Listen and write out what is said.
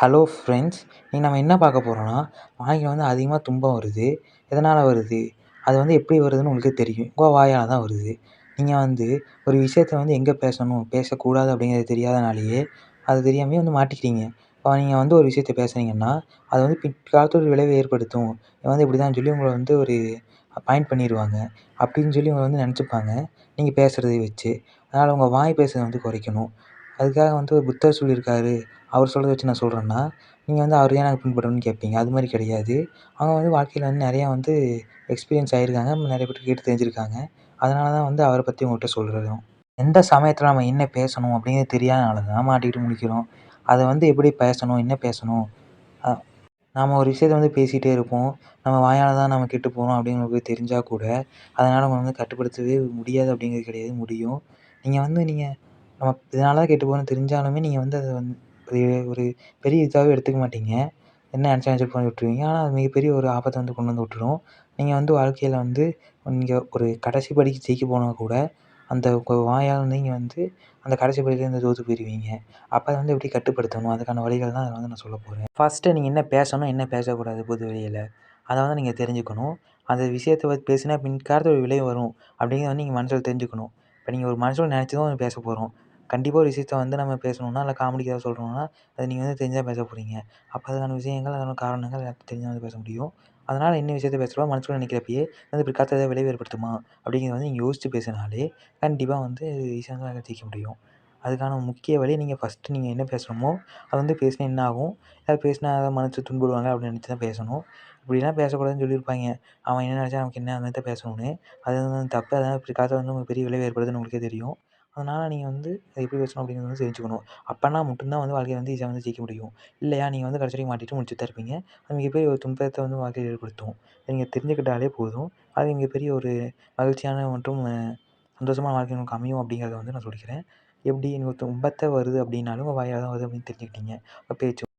Hello friends இன்னைக்கு நம்ம என்ன பார்க்க போகிறோன்னா வாழ்க்கையில் வந்து அதிகமாக துன்பம் வருது. எதனால் வருது? அது வந்து எப்படி வருதுன்னு உங்களுக்கே தெரியும். உங்கள் வாயால் தான் வருது. நீங்கள் வந்து ஒரு விஷயத்த வந்து எங்கே பேசணும்? பேசக்கூடாது அப்படிங்கிறது தெரியாதனாலேயே அது தெரியாமையே வந்து மாட்டிக்கிறீங்க இப்போ நீங்கள் வந்து ஒரு விஷயத்த பேசுனீங்கன்னா அது வந்து பிற்காலத்தில் ஒரு விளைவை ஏற்படுத்தும். இவன் வந்து இப்படி தான் சொல்லி உங்களை வந்து ஒரு பாயிண்ட் பண்ணிடுவாங்க அப்படின்னு சொல்லி உங்களை வந்து நினச்சிப்பாங்க. நீங்கள் பேசுகிறதை வச்சு. அதனால் உங்கள் வாய் பேசுறதை வந்து குறைக்கணும். அதுக்காக வந்து ஒரு புத்தர் சொல்லியிருக்காரு. அவர் சொல்கிறத வச்சு நான் சொல்கிறேன்னா நீங்கள் வந்து அவர் ஏன் பின்பற்றணும்னு கேட்பீங்க. அது மாதிரி கிடையாது. அவங்க வந்து வாழ்க்கையில் வந்து நிறையா வந்து எக்ஸ்பீரியன்ஸ் ஆகியிருக்காங்க நிறைய பேர்கிட்ட கேட்டு தெரிஞ்சுருக்காங்க. அதனால தான் வந்து அவரை பற்றி உங்கள்கிட்ட சொல்கிறதும் எந்த சமயத்தில் நம்ம என்ன பேசணும் அப்படிங்கிறது தெரியாதனால தான் மாட்டிக்கிட்டு முழிக்கிறோம். அதை வந்து எப்படி பேசணும் என்ன பேசணும்? நாம் ஒரு விஷயத்த வந்து பேசிகிட்டே இருப்போம். நம்ம வாயால் தான் நம்ம கெட்டு போகிறோம் அப்படிங்கிறது தெரிஞ்சால் கூட அதனால் நம்ம வந்து கட்டுப்படுத்தவே முடியாது அப்படிங்கிறது கிடையாது முடியும். நீங்கள் வந்து நீங்கள் நம்ம இதனால தான் கெட்டு போகணும் தெரிஞ்சாலுமே நீங்கள் வந்து அதை வந்து ஒரு ஒரு பெரிய இதாகவே எடுத்துக்க மாட்டீங்க. என்ன நினச்சா நினச்சிட்டு போன்னு விட்டுருவீங்க. ஆனால் அது மிகப்பெரிய ஒரு ஆபத்தை வந்து கொண்டு வந்து விட்டுரும். நீங்கள் வந்து வாழ்க்கையில் வந்து நீங்கள் ஒரு கடைசி படிக்கு ஜெயிக்க போனால் கூட அந்த வாயால் நீங்கள் வந்து அந்த கடைசி படியிலேருந்து தோற்று போயிடுவீங்க அப்போ அதை வந்து எப்படி கட்டுப்படுத்தணும்? அதுக்கான வழிகள் தான் அதில் வந்து நான் சொல்ல போகிறேன் ஃபஸ்ட்டு நீங்கள் என்ன பேசணும் என்ன பேசக்கூடாது பொது வெளியில் அதை வந்து நீங்கள் தெரிஞ்சுக்கணும். அந்த விஷயத்தை பற்றி பேசினா பின்காலத்தில் ஒரு விளைவு வரும். அப்படிங்கிறத வந்து நீங்கள் மனசில் தெரிஞ்சுக்கணும். இப்போ நீங்கள் ஒரு மனசில் நினச்சி தான் பேச போகிறோம் கண்டிப்பாக ஒரு விஷயத்த வந்து நம்ம பேசணும்னா இல்லை காமெடிக்கு ஏதாவது சொல்கிறோம்னா அதை நீங்கள் வந்து தெரிஞ்சு தான் பேச போகிறீங்க அப்போ அதுக்கான விஷயங்கள் அதுக்கான காரணங்கள் எல்லாத்தையும் தெரிஞ்சு தான் பேச முடியும். அதனால் என்ன விஷயத்த பேசுகிறோம் மனசுக்குள்ள நினைக்கிறப்பயே அது பிற்காலத்தில் ஏதாவது விளைவு ஏற்படுத்துமா? அப்படிங்கிறத வந்து நீங்கள் யோசித்து பேசினாலே கண்டிப்பாக வந்து ஈஸியாக வந்து ஜெயிக்க முடியும். அதுக்கான முக்கிய வழி நீங்கள் ஃபஸ்ட்டு நீங்கள் என்ன பேசணுமோ அது வந்து பேசினா என்ன ஆகும்? அதை பேசினா அதை மனசு துன்புடுவாங்க அப்படின்னு நினச்சி தான் பேசணும். இப்படிலாம் பேசக்கூடாதுன்னு சொல்லியிருப்பாங்க. அவன் என்ன நினச்சா நமக்கு என்ன அந்த பேசணும்னு. அது வந்து தப்பு. அதனால் பிற்காலத்தில் வந்து உங்களுக்கு பெரிய விளைவு ஏற்படுதுன்னு உங்களுக்கே தெரியும். அதனால் நீங்கள் வந்து அதை எப்படி பேசணும் அப்படிங்கிறத வந்து தெரிஞ்சுக்கணும். அப்போனா மட்டும்தான் வந்து வாழ்க்கையில் வந்து ஈஸியாக வந்து ஜெயிக்க முடியும். இல்லையா? நீங்கள் வந்து கடைசி வரைக்கும் மாட்டிட்டு முழிச்சிட்டு தான் இருப்பீங்க. அது மிகப்பெரிய ஒரு துன்பத்தை வந்து வாழ்க்கையில் ஏற்படுத்தும். நீங்கள் தெரிஞ்சுக்கிட்டாலே போதும். அது மிகப்பெரிய ஒரு மகிழ்ச்சியான மற்றும் சந்தோஷமான வாழ்க்கை நமக்கு அமையும் அப்படிங்கிறத வந்து நான் சொல்லிக்கிறேன். எப்படி எனக்கு துன்பத்தை வருது அப்படின்னாலும் உங்கள் வாயால் தான் வருது அப்படின்னு தெரிஞ்சுக்கிட்டீங்க. உங்கள் பேச்சு